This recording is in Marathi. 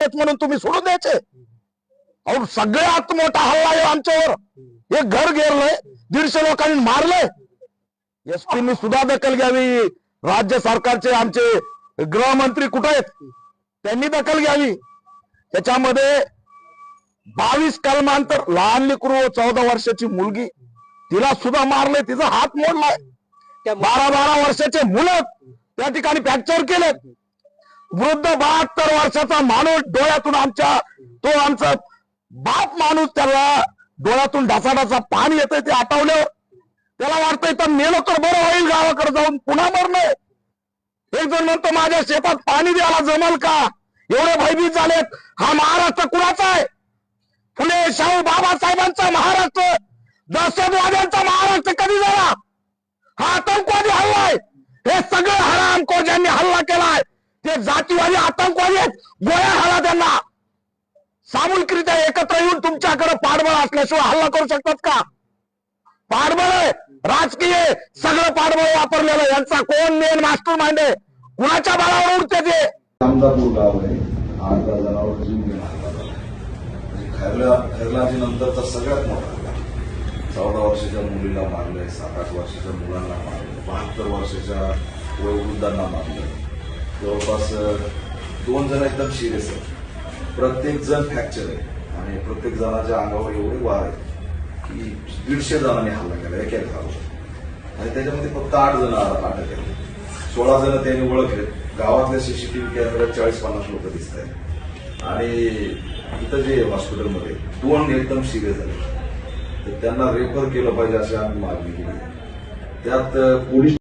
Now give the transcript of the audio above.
आहेत म्हणून तुम्ही सोडून द्यायचे. अहो सगळ्यात मोठा हल्ला आहे आमच्यावर. एक घर घेरलंय दीडशे लोकांनी मारलंय. एसपीनी सुद्धा दखल घ्यावी. राज्य सरकारचे आमचे गृहमंत्री कुठे आहेत? त्यांनी दखल घ्यावी. त्याच्यामध्ये बावीस कलमांतर लहान लेकरू चौदा वर्षाची मुलगी तिला सुद्धा मारलंय तिचा हात मोडलाय. बारा बारा वर्षाचे मुलं त्या ठिकाणी फ्रॅक्चर केलेत. वृद्ध बहात्तर वर्षाचा माणूस डोळ्यातून आमच्या तो आमचा बाप माणूस त्याला डोळ्यातून ढासाढासा पाणी येतंय ते आटवल्यावर त्याला वाटतंय तर मेलो तर बरं होईल गावाकडे जाऊन पुन्हा मरणं. एक जण म्हणतो माझ्या शेतात पाणी द्यायला जमल का? एवढे भयभीत झालेत. हा महाराष्ट्र कुणाचा आहे? फुले शाहू बाबासाहेबांचा महाराष्ट्र. दहशतवाद्यांचा महाराष्ट्र कधी झाला? हा आतंकवादी हल्ला आहे. हे सगळे हरामखोर ज्यांनी हल्ला केलाय ते जातीवादी आतंकवादी आहेत. गोळ्या हल्ला त्यांना. सामूहिकरित्या एकत्र येऊन तुमच्याकडे पाठबळ असल्याशिवाय हल्ला करू शकतात का? पाठबळ आहे. राजकीय सगळं पाठबळ वापरलेलं यांचा कोण मेन मास्टर माइंड आहे? कुणाच्या बळावर उडते ते? नंतरचा सगळ्यात मोठा चौदा वर्षाच्या मुलीला मारलंय सात आठ वर्षाच्या मुलांना मारलंय बहात्तर वर्षाच्या वयोवृद्धांना मारलंय. जवळपास दोन जण एकदम सिरियस आहेत. प्रत्येक जण फ्रॅक्चर आहे. आणि प्रत्येक जणाच्या अंगावर एवढे वार आहेत की दीडशे जणांनी हल्ला केला एक एक आणि त्याच्यामध्ये फक्त आठ जण अटक केले सोळा जण त्यांनी ओळखले गावातल्या सीसीटीव्ही कॅमेऱ्यात चाळीस पन्नास लोक दिसत आहेत. आणि इथं जे हॉस्पिटलमध्ये दोन एकदम सिरियस झाले तर त्यांना रेफर केलं पाहिजे अशी आम्ही मागणी केली. त्यात पोलीस